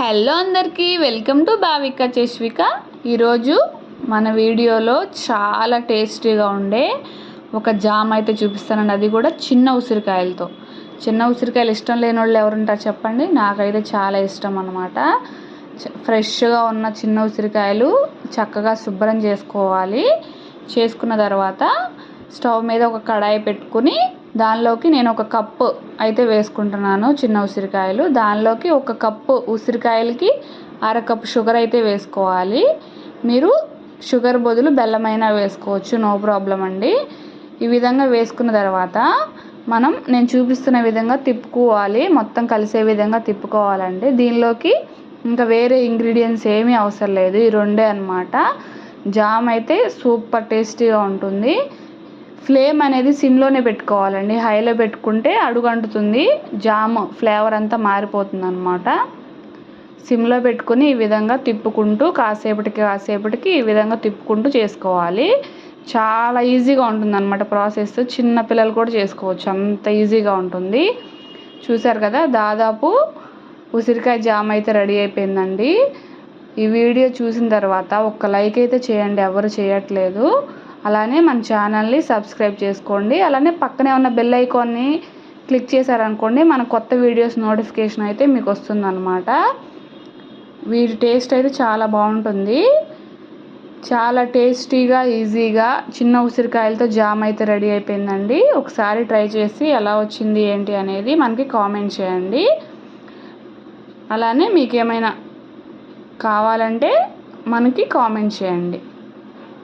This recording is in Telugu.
హలో అందరికీ వెల్కమ్ టు భావిక చేష్విక. ఈరోజు మన వీడియోలో చాలా టేస్టీగా ఉండే ఒక జామ్ అయితే చూపిస్తానండి. అది కూడా చిన్న ఉసిరికాయలతో. చిన్న ఉసిరికాయలు ఇష్టం లేని వాళ్ళు ఎవరుంటారు చెప్పండి? నాకైతే చాలా ఇష్టం అనమాట ఫ్రెష్గా ఉన్న చిన్న ఉసిరికాయలు చక్కగా శుభ్రం చేసుకోవాలి. చేసుకున్న తర్వాత స్టవ్ మీద ఒక కడాయి పెట్టుకుని దానిలోకి నేను ఒక కప్పు అయితే వేసుకుంటున్నాను చిన్న ఉసిరికాయలు. దానిలోకి ఒక కప్పు ఉసిరికాయలకి అరకప్పు షుగర్ అయితే వేసుకోవాలి. మీరు షుగర్ బదులు బెల్లమైనా వేసుకోవచ్చు నో ప్రాబ్లం అండి. ఈ విధంగా వేసుకున్న తర్వాత మనం నేను చూపిస్తున్న విధంగా తిప్పుకోవాలి. మొత్తం కలిసే విధంగా తిప్పుకోవాలండి. దీనిలోకి ఇంకా వేరే ఇంగ్రీడియంట్స్ ఏమీ అవసరం లేదు. ఈ రెండే అనమాట జామ్ అయితే సూపర్ టేస్టీగా ఉంటుంది. ఫ్లేమ్ అనేది సిమ్లోనే పెట్టుకోవాలండి. హైలో పెట్టుకుంటే అడుగంటుతుంది. జామ్ ఫ్లేవర్ అంతా మారిపోతుంది అనమాట సిమ్లో పెట్టుకుని ఈ విధంగా తిప్పుకుంటూ కాసేపటికి కాసేపటికి ఈ విధంగా తిప్పుకుంటూ చేసుకోవాలి. చాలా ఈజీగా ఉంటుంది అనమాట ప్రాసెస్. చిన్న పిల్లలు కూడా చేసుకోవచ్చు. అంత ఈజీగా ఉంటుంది. చూసారు కదా దాదాపు ఉసిరికాయ జామ్ అయితే రెడీ అయిపోయిందండి. ఈ వీడియో చూసిన తర్వాత ఒక్క లైక్ అయితే చేయండి. ఎవరు చేయట్లేదు. అలానే మన ఛానల్ని సబ్స్క్రైబ్ చేసుకోండి. అలానే పక్కనే ఉన్న బెల్ ఐకాన్ని క్లిక్ చేశారనుకోండి మన కొత్త వీడియోస్ నోటిఫికేషన్ అయితే మీకు వస్తుందన్నమాట. వీటి టేస్ట్ అయితే చాలా బాగుంటుంది. చాలా టేస్టీగా ఈజీగా చిన్న ఉసిరికాయలతో జామ్ అయితే రెడీ అయిపోయిందండి. ఒకసారి ట్రై చేసి ఎలా వచ్చింది ఏంటి అనేది మనకి కామెంట్ చేయండి. అలానే మీకు ఏమైనా కావాలంటే మనకి కామెంట్ చేయండి.